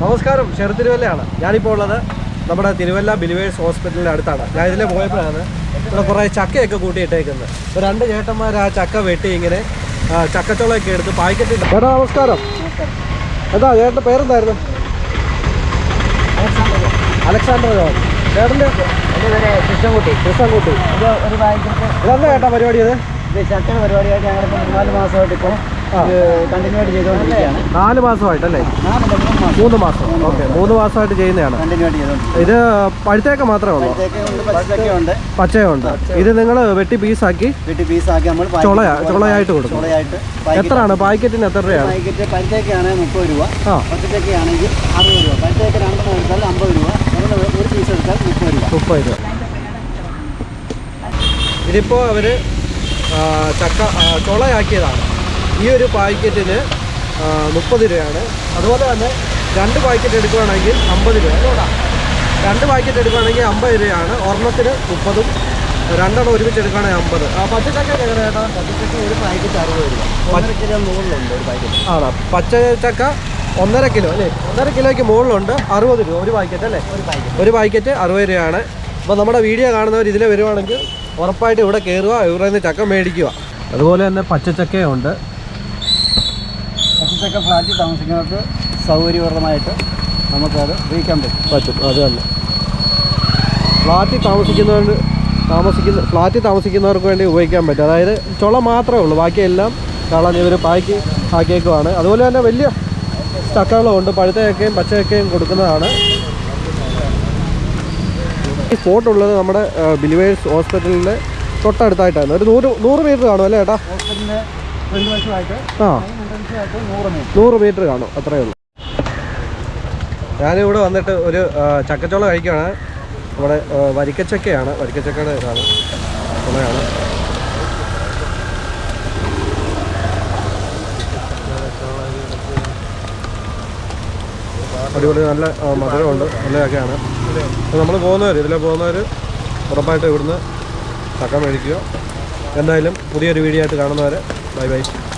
നമസ്കാരം ഷെർ തിരുവല്ലയാണ്. ഞാനിപ്പോൾ ഉള്ളത് നമ്മുടെ തിരുവല്ല ബിലിവേഴ്സ് ഹോസ്പിറ്റലിന്റെ അടുത്താണ്. ഞാൻ ഇതിലെ പോയപ്പോഴാണ് ഇവിടെ കുറേ ചക്കയൊക്കെ കൂട്ടിയിട്ടേക്കുന്നത്. ഇപ്പോൾ രണ്ട് ചേട്ടന്മാർ ആ ചക്ക വെട്ടി ഇങ്ങനെ ആ, ചക്കച്ചോളയൊക്കെ എടുത്ത് പായ്ക്കറ്റിൽ ചേട്ടാ നമസ്കാരം. എന്താ ചേട്ടന്റെ പേരെന്തായിരുന്നു? അലക്സാണ്ടർ. ജോൺ ചേട്ടന്റെ കൃഷ്ണൻകുട്ടി. കൃഷ്ണൻകുട്ടി ഇതെന്താ ചേട്ടാ പരിപാടി ഇത്? ചക്കര പരിപാടിയായിട്ട് ഞങ്ങളിപ്പോൾ മൂന്നാൽ മാസമായിട്ട് ഇപ്പോൾ. കണ്ടിന്യൂ ആയിട്ട് ചെയ്തുകൊണ്ടിരിക്കുകയാണ്. നാല് മാസമായിട്ടല്ലേ? മൂന്ന് മാസം. ഓക്കെ. മൂന്ന് മാസമായിട്ട് ചെയ്യുന്നതാണ്. ഇത് പഴുത്തേക്ക മാത്രമേ ഉള്ളൂ? പച്ചയുണ്ട്. ഇത് നിങ്ങൾ വെട്ടി പീസാക്കി നമ്മൾ ചുളയാ ചുളയായിട്ട് കൊടുക്കും. എത്രയാണ്? പാക്കറ്റിന് എത്ര രൂപയാണ് പാക്കറ്റ് പരുത്തേക്കാണെങ്കിൽ മുപ്പത് രൂപ. ആ. പച്ചച്ചക്കയാണെങ്കിൽ അറുപത് രൂപ. പരുത്തേക്ക് രണ്ടെണ്ണം എടുത്താൽ അമ്പത് രൂപ. നമ്മൾ ഒരു പീസ് എടുത്താൽ മുപ്പത് രൂപ. മുപ്പത് രൂപ. ഇതിപ്പോൾ അവർ ചക്ക ചുളയാക്കിയതാണ്. ഈ ഒരു പാക്കറ്റിന് മുപ്പത് രൂപയാണ്. അതുപോലെ തന്നെ രണ്ട് പാക്കറ്റ് എടുക്കുകയാണെങ്കിൽ അമ്പത് രൂപ. രണ്ട് പാക്കറ്റ് എടുക്കുകയാണെങ്കിൽ അമ്പത് രൂപയാണ്. ഒരെണ്ണത്തിന് മുപ്പതും രണ്ടെണ്ണം ഒരുമിച്ച് എടുക്കുകയാണെങ്കിൽ അമ്പത്. പച്ചച്ചക്ക എങ്ങനെ ചേട്ടാ? പച്ചച്ചക്ക ഒരു പാക്കറ്റ് അറുപത് രൂപ. ഒന്നര കിലോ മുകളിലുണ്ട് ഒരു പാക്കറ്റ്. ആണോ? പച്ചച്ചക്ക ഒന്നര കിലോ അല്ലേ? ഒന്നര കിലോയ്ക്ക് മുകളിലുണ്ട്. അറുപത് രൂപ. ഒരു പാക്കറ്റ് അല്ലേ? ഒരു പാക്കറ്റ്. ഒരു പാക്കറ്റ് അറുപത് രൂപയാണ്. അപ്പോൾ നമ്മുടെ വീഡിയോ കാണുന്നവർ ഇതിൽ വരുവാണെങ്കിൽ ഉറപ്പായിട്ട് ഇവിടെ കയറുക ഇവിടെ നിന്ന് ചക്ക മേടിക്കുക. അതുപോലെ തന്നെ പച്ചച്ചക്കയുണ്ട് പച്ചച്ചക്ക ഫ്ലാറ്റിൽ താമസിക്കുന്നവർക്ക് സൗകര്യപ്രദമായിട്ട് നമുക്കത് ഉപയോഗിക്കാൻ പറ്റും. പറ്റും. അത് തന്നെ. ഫ്ലാറ്റിൽ താമസിക്കുന്നവർ താമസിക്കുന്ന ഫ്ലാറ്റിൽ താമസിക്കുന്നവർക്ക് വേണ്ടി ഉപയോഗിക്കാൻ പറ്റും. അതായത് ചുള മാത്രമേ ഉള്ളൂ. ബാക്കിയെല്ലാം കളഞ്ഞ് ഇവർ പാക്കി ആക്കിയേക്കുവാണ്. അതുപോലെ തന്നെ വലിയ ചക്കകളും ഉണ്ട് പച്ചയൊക്കെയും കൊടുക്കുന്നതാണ്. ഈ സ്പോട്ട് ഉള്ളത് നമ്മുടെ ബിലിവേഴ്സ് ഹോസ്പിറ്റലിന്റെ തൊട്ടടുത്തായിട്ടാണ്. ഒരു നൂറ് നൂറ് മീറ്റർ കാണും അല്ലേ ഏട്ടാ? ഹോസ്പിറ്റലിന്റെ ആ. നൂറ് മീറ്റർ. കാണും അത്രയേ ഉള്ളൂ. ഞാനിവിടെ വന്നിട്ട് ഒരു ചക്കച്ചോള കഴിക്കുകയാണ്. നമ്മുടെ വരിക്കച്ചക്കയാണ്. വരിക്കച്ചക്കയുടെ ഇതാണ്. ചുളയാണ് അടിപൊളി നല്ല മധുരമുണ്ട്. നല്ലതൊക്കെയാണ്. അപ്പോൾ നമ്മൾ പോകുന്നവർ ഇതിലെ പോകുന്നവർ ഉറപ്പായിട്ട് ഇവിടുന്ന് ചക്ക മേടിക്കുക. എന്തായാലും പുതിയൊരു വീഡിയോ ആയിട്ട് കാണുന്നവരെ Bye, bye.